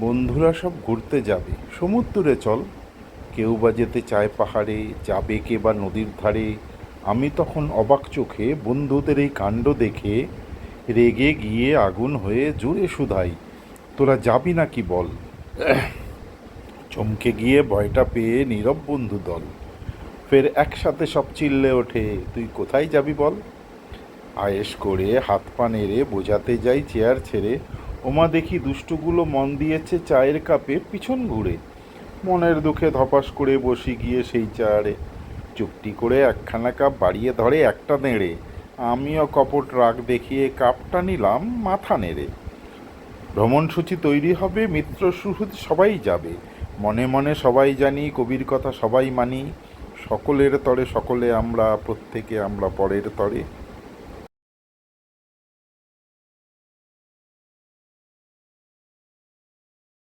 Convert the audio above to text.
বন্ধুরা সব ঘুরতে যাবে। সমুদ্রে চল। কেউ বা যেতে চায় পাহাড়ে, যাবে কে বা নদীর ধারে। আমি তখন অবাক চোখে বন্ধুদের এই কাণ্ড দেখে রেগে গিয়ে আগুন হয়ে জোরে শুধাই। তোরা যাবি নাকি বল? চমকে গিয়ে ভয়টা পেয়ে নীরব বন্ধু দল। ফের একসাথে সব চিল্লে ওঠে, তুই কোথায় যাবি বল? আয়েস করে হাত পা নেড়ে বোঝাতে যাই চেয়ার ছেড়ে ওমা দেখি দুষ্টুগুলো মন দিয়েছে চায়ের কাপে পিছন ঘুরে। মনের দুঃখে ধপাস করে বসি গিয়ে সেই চেয়ারে চুপটি করে একখানা কাপ বাড়িয়ে ধরে একটা নেড়ে। আমিও কপট রাগ দেখিয়ে কাপটা নিলাম মাথা নেড়ে। ভ্রমণসূচি তৈরি হবে, মিত্র সুহৃদ সবাই যাবে। মনে মনে সবাই জানি, কবির কথা সবাই মানি। সকলের তরে সকলে আমরা, প্রত্যেকে আমরা পরের তরে।